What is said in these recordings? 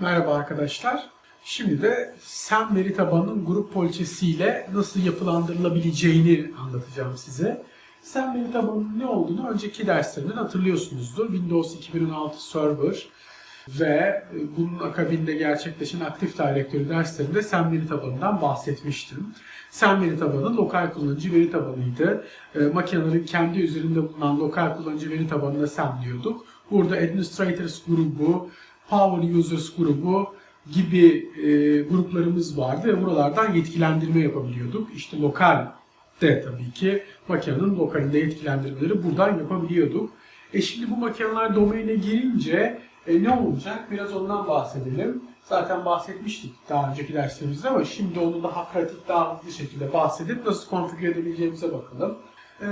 Merhaba arkadaşlar. Şimdi de Sen veri tabanının grup poliçesiyle nasıl yapılandırılabileceğini anlatacağım size. Sen veri tabanının ne olduğunu önceki derslerimden hatırlıyorsunuzdur. Windows 2016 Server ve bunun akabinde gerçekleşen Active Directory derslerinde Sen veri tabanından bahsetmiştim. Sen veri tabanı lokal kullanıcı veri tabanıydı. E, makinelerin kendi üzerinde bulunan lokal kullanıcı veri tabanına Sen diyorduk. Burada Administrators grubu, Power Users grubu gibi e, gruplarımız vardı ve buralardan yetkilendirme yapabiliyorduk. İşte lokal de tabii ki makinenin lokalinde yetkilendirmeleri buradan yapabiliyorduk. E şimdi bu makineler domaine girince e, ne olacak? Biraz ondan bahsedelim. Zaten bahsetmiştik daha önceki derslerimizde ama şimdi onu daha pratik, daha hızlı şekilde bahsedip nasıl konfigüre edebileceğimize bakalım. E,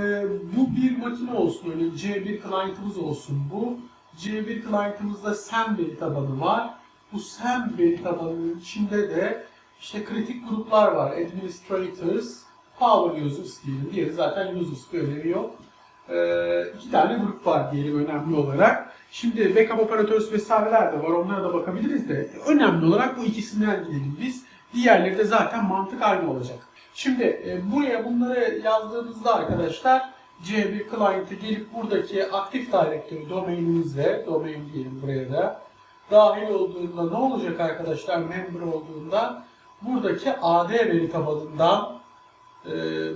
bu bir makine olsun, öyle C1 client'ımız olsun bu. C1 client'ımızda SAM veri tabanı var. Bu SAM veri tabanının içinde de işte kritik gruplar var. Administrators, Power Users diyelim. Diğeri zaten Users bir önemi yok. Ee, iki tane grup var diyelim önemli olarak. Şimdi backup operators vesaireler de var. Onlara da bakabiliriz de. Önemli olarak bu ikisinden gidelim biz. Diğerleri de zaten mantık aynı olacak. Şimdi e, buraya bunları yazdığımızda arkadaşlar C1 client'e gelip buradaki Active Directory domainimizle, domain diyelim buraya da, dahil olduğunda ne olacak arkadaşlar member olduğunda buradaki AD veri tabanından e,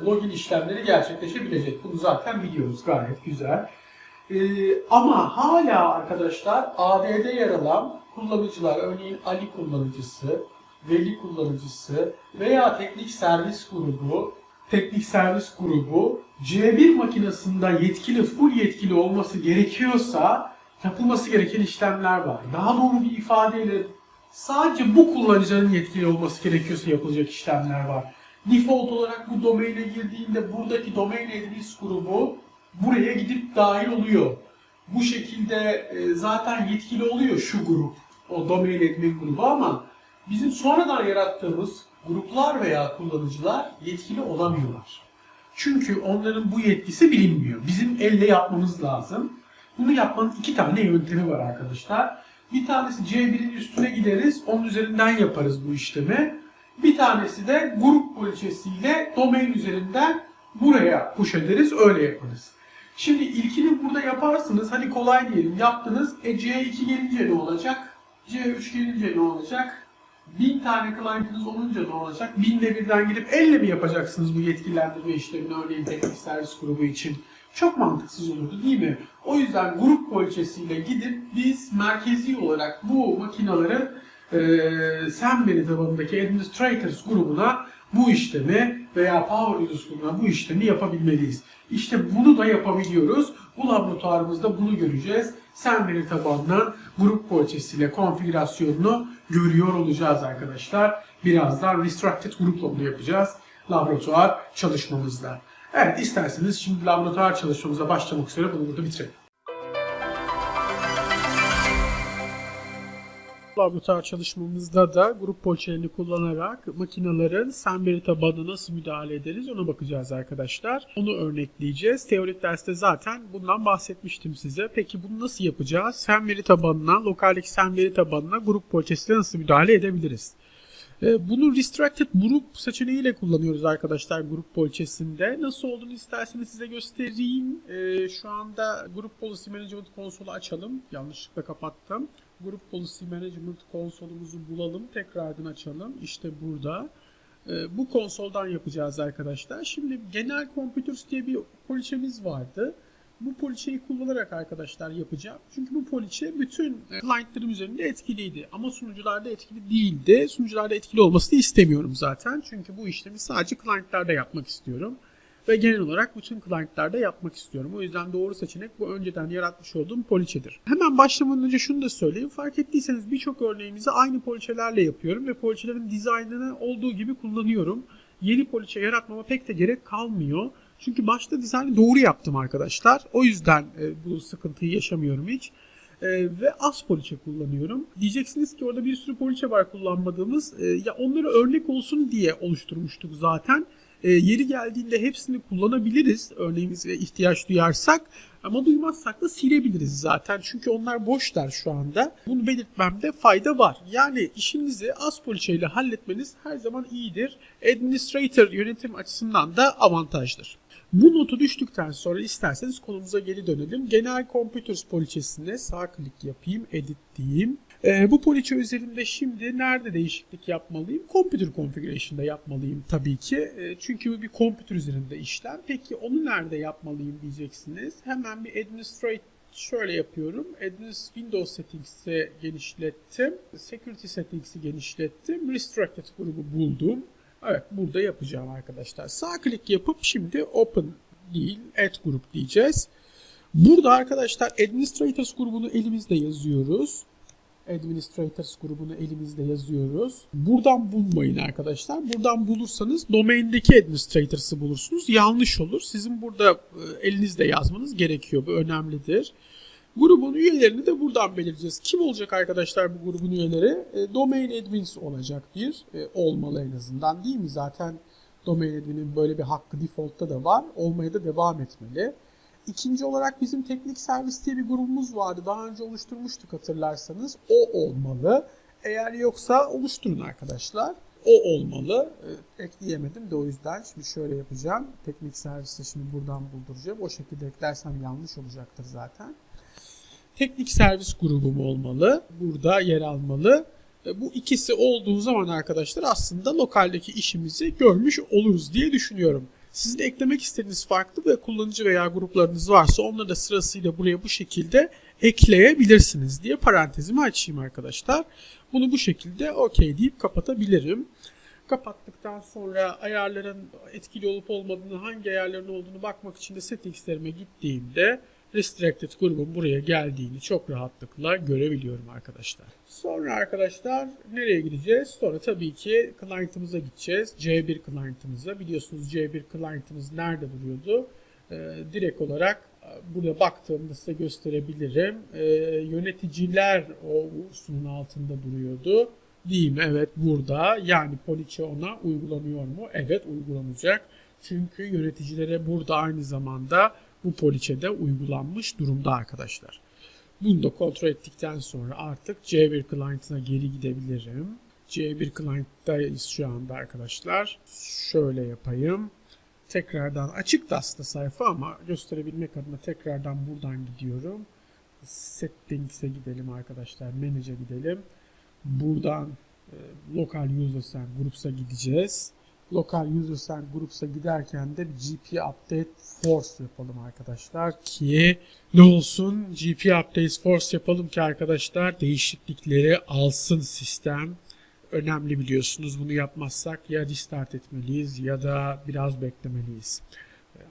login işlemleri gerçekleşebilecek. Bunu zaten biliyoruz gayet güzel. E, ama hala arkadaşlar AD'de yer alan kullanıcılar, örneğin Ali kullanıcısı, Veli kullanıcısı veya teknik servis grubu, teknik servis grubu C1 makinesinde yetkili, full yetkili olması gerekiyorsa yapılması gereken işlemler var. Daha doğru bir ifadeyle sadece bu kullanıcının yetkili olması gerekiyorsa yapılacak işlemler var. Default olarak bu domaine girdiğinde buradaki domain adres grubu buraya gidip dahil oluyor. Bu şekilde e, zaten yetkili oluyor şu grup, o domain admin grubu ama bizim sonradan yarattığımız gruplar veya kullanıcılar yetkili olamıyorlar. Çünkü onların bu yetkisi bilinmiyor. Bizim elle yapmamız lazım. Bunu yapmanın iki tane yöntemi var arkadaşlar. Bir tanesi C1'in üstüne gideriz, onun üzerinden yaparız bu işlemi. Bir tanesi de grup poliçesiyle domain üzerinden buraya push ederiz, öyle yaparız. Şimdi ilkini burada yaparsınız, hadi kolay diyelim yaptınız. E C2 gelince ne olacak? C3 gelince ne olacak? 1000 tane client'ınız olunca ne olacak? 1000'de birden gidip elle mi yapacaksınız bu yetkilendirme işlemini örneğin teknik servis grubu için? Çok mantıksız olurdu değil mi? O yüzden grup poliçesiyle gidip biz merkezi olarak bu makinaların e, sen veri tabanındaki administrators grubuna bu işlemi veya power users grubuna bu işlemi yapabilmeliyiz. İşte bunu da yapabiliyoruz. Bu laboratuvarımızda bunu göreceğiz. Sen veri tabanından grup poliçesiyle konfigürasyonunu görüyor olacağız arkadaşlar. Birazdan restructured grupla bunu yapacağız. Laboratuvar çalışmamızda. Evet isterseniz şimdi laboratuvar çalışmamıza başlamak üzere bunu burada bitirelim. Laboratuvar çalışmamızda da grup poliçelerini kullanarak makinelerin sen veri tabanına nasıl müdahale ederiz ona bakacağız arkadaşlar. Onu örnekleyeceğiz. Teorik derste zaten bundan bahsetmiştim size. Peki bunu nasıl yapacağız? Sen veri tabanına, lokaldeki sen veri tabanına grup poliçesiyle nasıl müdahale edebiliriz? Ee, Bunu Restricted Group seçeneğiyle kullanıyoruz arkadaşlar grup poliçesinde. Nasıl olduğunu isterseniz size göstereyim. Ee, Şu anda Group Policy Management konsolu açalım. Yanlışlıkla kapattım. Group Policy Management konsolumuzu bulalım. Tekrardan açalım. İşte burada. Ee, Bu konsoldan yapacağız arkadaşlar. Şimdi genel computers diye bir poliçemiz vardı. Bu poliçeyi kullanarak arkadaşlar yapacağım. Çünkü bu poliçe bütün e, client'lerim üzerinde etkiliydi. Ama sunucularda etkili değildi. Sunucularda etkili olmasını istemiyorum zaten. Çünkü bu işlemi sadece client'larda yapmak istiyorum. Ve genel olarak bütün client'larda yapmak istiyorum. O yüzden doğru seçenek bu önceden yaratmış olduğum poliçedir. Hemen başlamadan önce şunu da söyleyeyim. Fark ettiyseniz birçok örneğimizi aynı poliçelerle yapıyorum. Ve poliçelerin dizaynını olduğu gibi kullanıyorum. Yeni poliçe yaratmama pek de gerek kalmıyor. Çünkü başta dizaynı doğru yaptım arkadaşlar. O yüzden e, bu sıkıntıyı yaşamıyorum hiç. E, ve az poliçe kullanıyorum. Diyeceksiniz ki orada bir sürü poliçe var kullanmadığımız. E, ya onları örnek olsun diye oluşturmuştuk zaten. E, yeri geldiğinde hepsini kullanabiliriz. Örneğin bize ihtiyaç duyarsak ama duymazsak da silebiliriz zaten. Çünkü onlar boşlar şu anda. Bunu belirtmemde fayda var. Yani işinizi az poliçeyle halletmeniz her zaman iyidir. Administrator yönetim açısından da avantajdır. Bu notu düştükten sonra isterseniz konumuza geri dönelim. Genel Computers poliçesine sağ klik yapayım, edit diyeyim. Ee, bu poliçe üzerinde şimdi nerede değişiklik yapmalıyım? Computer Configuration'da yapmalıyım tabii ki. Ee, çünkü bu bir computer üzerinde işlem. Peki onu nerede yapmalıyım diyeceksiniz. Hemen bir Administrate şöyle yapıyorum. Advanced Windows Settings'i genişlettim. Security Settings'i genişlettim. Restricted grubu buldum. Evet burada yapacağım arkadaşlar. Sağ klik yapıp şimdi Open değil Add grup diyeceğiz. Burada arkadaşlar Administrators grubunu elimizde yazıyoruz. Administrators grubunu elimizde yazıyoruz. Buradan bulmayın arkadaşlar. Buradan bulursanız domaindeki administrators'ı bulursunuz. Yanlış olur. Sizin burada e, elinizde yazmanız gerekiyor. Bu önemlidir. Grubun üyelerini de buradan belirleyeceğiz. Kim olacak arkadaşlar bu grubun üyeleri? E, domain admins olacak bir. E, olmalı en azından değil mi? Zaten domain admin'in böyle bir hakkı default'ta da var. Olmaya da devam etmeli. İkinci olarak bizim teknik servis diye bir grubumuz vardı. Daha önce oluşturmuştuk hatırlarsanız. O olmalı. Eğer yoksa oluşturun arkadaşlar. O olmalı. E, ekleyemedim de o yüzden şimdi şöyle yapacağım. Teknik servisi şimdi buradan bulduracağım. O şekilde eklersem yanlış olacaktır zaten teknik servis grubum olmalı. Burada yer almalı. Bu ikisi olduğu zaman arkadaşlar aslında lokaldeki işimizi görmüş oluruz diye düşünüyorum. Sizin eklemek istediğiniz farklı ve kullanıcı veya gruplarınız varsa onları da sırasıyla buraya bu şekilde ekleyebilirsiniz diye parantezimi açayım arkadaşlar. Bunu bu şekilde OK deyip kapatabilirim. Kapattıktan sonra ayarların etkili olup olmadığını, hangi ayarların olduğunu bakmak için de settingslerime gittiğimde restricted grubun buraya geldiğini çok rahatlıkla görebiliyorum arkadaşlar. Sonra arkadaşlar nereye gideceğiz? Sonra tabii ki client'ımıza gideceğiz. C1 client'ımıza. Biliyorsunuz C1 client'ımız nerede duruyordu? Ee, direkt olarak burada baktığımda size gösterebilirim. Ee, yöneticiler o sunun altında duruyordu. Değil mi? Evet burada. Yani poliçe ona uygulanıyor mu? Evet uygulanacak. Çünkü yöneticilere burada aynı zamanda bu poliçede uygulanmış durumda arkadaşlar. Bunu da kontrol ettikten sonra artık C1 client'ına geri gidebilirim. C1 client'tayız şu anda arkadaşlar. Şöyle yapayım. Tekrardan açık da aslında sayfa ama gösterebilmek adına tekrardan buradan gidiyorum. Settings'e gidelim arkadaşlar. Manage'e gidelim. Buradan e, Local Users and gideceğiz. Local Users and Groups'a giderken de GP Update Force yapalım arkadaşlar ki ne olsun GP Update Force yapalım ki arkadaşlar değişiklikleri alsın sistem. Önemli biliyorsunuz bunu yapmazsak ya restart etmeliyiz ya da biraz beklemeliyiz.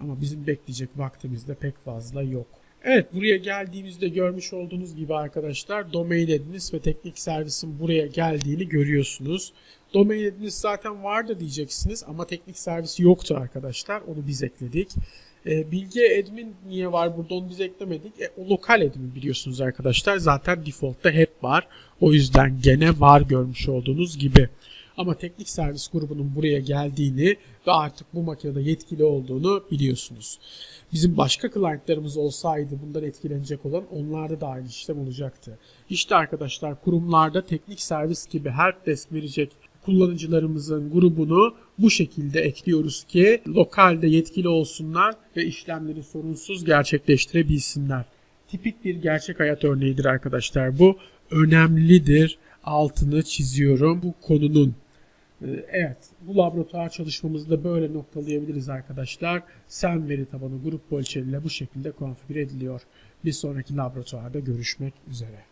Ama bizim bekleyecek vaktimiz de pek fazla yok. Evet buraya geldiğimizde görmüş olduğunuz gibi arkadaşlar domain admins ve teknik servisin buraya geldiğini görüyorsunuz. Domain admins zaten vardı diyeceksiniz ama teknik servisi yoktu arkadaşlar. Onu biz ekledik. E, bilgi admin niye var burada onu biz eklemedik. E, o lokal admin biliyorsunuz arkadaşlar. Zaten default'ta hep var. O yüzden gene var görmüş olduğunuz gibi. Ama teknik servis grubunun buraya geldiğini ve artık bu makinede yetkili olduğunu biliyorsunuz. Bizim başka clientlarımız olsaydı bundan etkilenecek olan onlarda da aynı işlem olacaktı. İşte arkadaşlar kurumlarda teknik servis gibi helpdesk verecek kullanıcılarımızın grubunu bu şekilde ekliyoruz ki lokalde yetkili olsunlar ve işlemleri sorunsuz gerçekleştirebilsinler. Tipik bir gerçek hayat örneğidir arkadaşlar bu. Önemlidir. Altını çiziyorum bu konunun. Ee, Evet, bu laboratuvar çalışmamızda böyle noktalayabiliriz arkadaşlar. Sen veri tabanı grup poliçeleriyle bu şekilde konfigüre ediliyor. Bir sonraki laboratuvarda görüşmek üzere.